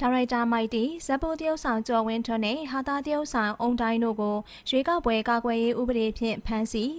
ဒါရိုက်တာမိုက်တီဇက်ပိုတရုတ်ဆောင်ကျော်ဝင်းထွန်းနဲ့ဟာသားတရုတ်ဆောင်အုံတိုင်းတို့ကိုရွေးကောက်ပွဲကာကွယ်ရေးဥပဒေဖြင့်ဖမ်းဆီး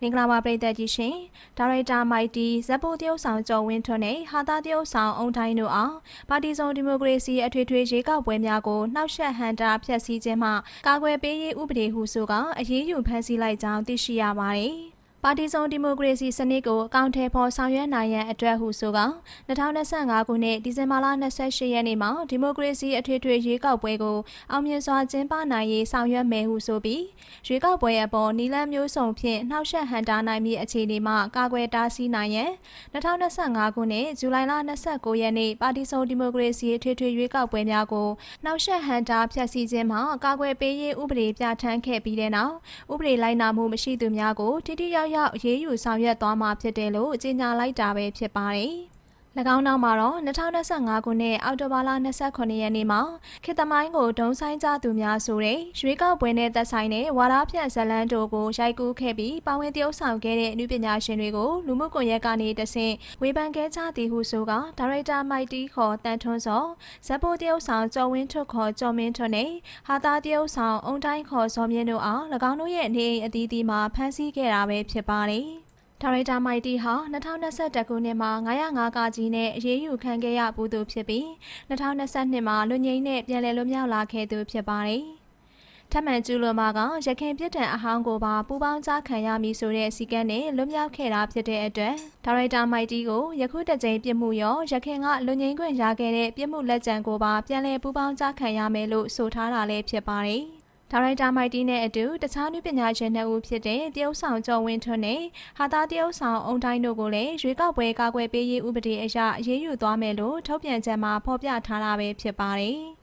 မင်္ဂလာပါပရိသတ်ကြီးရှင်ဒါရိုက်တာမိုက်တီဇက်ပိုတရုတ်ဆောင်ကျော်ဝင်းထွန်းနဲ့ဟာသားတရုတ်ဆောင်အုံတိုင်းတို့အောင်ပါတီစုံဒီမိုကရေစီအထွေထွေရွေးကောက်ပွဲများကိုနှောက်ယှက်ဟန်တာဖျက်ဆီးခြင်းမှကာကွယ်ပေးရေးဥပဒေဟုဆိုကအရေးယူဖမ်းဆီးလိုက်ကြောင်းသိရှိရပါတယ် ပါတီစုံဒီမိုကရေစီစနစ်ကိုအကောင့်ထဲပေါ်ဆောင်ရွက်နိုင်ရန်အတွက်ဟုဆိုက2025ခုနှစ်ဒီဇင်ဘာလ28ရက်နေ့မှာဒီမိုကရေစီအထွေထွေရွေးကောက်ပွဲကိုအောင်မြင်စွာကျင်းပနိုင်ရေးဆောင်ရွက်မယ်ဟုဆိုပြီးရွေးကောက်ပွဲအပေါ်နီလန်းမျိုးစုံဖြင့်နှောက်ယှက်ဟန်တာနိုင်မည့်အခြေအနေမှာကာကွယ်တားဆီးနိုင်ရန်2025ခုနှစ်ဇူလိုင်လ29ရက်နေ့ပါတီစုံဒီမိုကရေစီအထွေထွေရွေးကောက်ပွဲများကိုနှောက်ယှက်ဟန်တာဖျက်ဆီးခြင်းမှာကာကွယ်ပေးရေးဥပဒေပြဋ္ဌာန်းခဲ့ပြီးတဲ့နောက်ဥပဒေလိုက်နာမှုမရှိသူများကိုတိတိယောက်ယောက်အရေးယူဆောင်ရွက်သွားမှာဖြစ်တယ်လို့ကြေညာလိုက်တာပဲဖြစ်ပါတယ်။၎ င်းနောက်မှာတော့2025ခုနှစ်အောက်တိုဘာလ29ရက်နေ့မှာခေတ္တမိုင်းကိုဒုံဆိုင်ကြသူများဆိုတဲ့ရွေးကောက်ပွဲနဲ့သက်ဆိုင်တဲ့ဝါဒဖြန့်ဇလန်းတို့ကိုရိုက်ကူးခဲ့ပြီးပါဝင်တရုပ်ဆောင်ခဲ့တဲ့လူပညာရှင်တွေကိုလူမှုကွန်ရက်ကနေတဆင့်ဝေဖန်ခဲ့ကြသည်ဟုဆိုကဒါရိုက်တာမိုက်တီခေါ်တန်ထွန်းစောဇက်ပိုတရုပ်ဆောင်ကျော်ဝင်းထွတ်ခေါ်ကျော်မင်းထွန်းနဲ့ဟာသားတရုပ်ဆောင်အုံတိုင်းခေါ်စောမြင့်တို့အား၎င်းတို့ရဲ့နေအိမ်အသီးသီးမှာဖမ်းဆီးခဲ့တာပဲဖြစ်ပါတယ်။ ဒါရိုက်တာမိုက်တီဟာ2021ခုနှစ်မှာ905ကကြီးနဲ့အရေးယူခံခဲ့ရပူသူဖြစ်ပြီး2022မှာလူငိမ့်နဲ့ပြန်လည်လွတ်မြောက်လာခဲ့သူဖြစ်ပါတယ်။ထပ်မံကျူးလွန်မှာကရခင်ပြစ်ဒဏ်အဟောင်းကိုပါပူပေါင်းကြားခံရမည်ဆိုတဲ့စီကံနဲ့လွတ်မြောက်ခဲ့တာဖြစ်တဲ့အတွက်ဒါရိုက်တာမိုက်တီကိုယခုတစ်ကြိမ်ပြစ်မှုရောရခင်ကလူငိမ့်ခွင့်ရခဲ့တဲ့ပြစ်မှုလက်ကျန်ကိုပါပြန်လည်ပူပေါင်းကြားခံရမယ်လို့ဆိုထားတာလည်းဖြစ်ပါတယ်။ ဒါရိုက်တာမိုက်တီနဲ့အတူတခြားနည်းပညာရှင်နှစ်ဦးဖြစ်တဲ့တရုတ်ဆောင်ကျော်ဝင်းထွန်းနဲ့ဟာသားတရုတ်ဆောင်အုံတိုင်းတို့ကိုလည်းရွေးကောက်ပွဲကာကွယ်ပေးရေးဥပဒေအရအရေးယူသွားမယ်လို့ထုတ်ပြန်ချက်မှာဖော်ပြထားတာပဲဖြစ်ပါတယ်။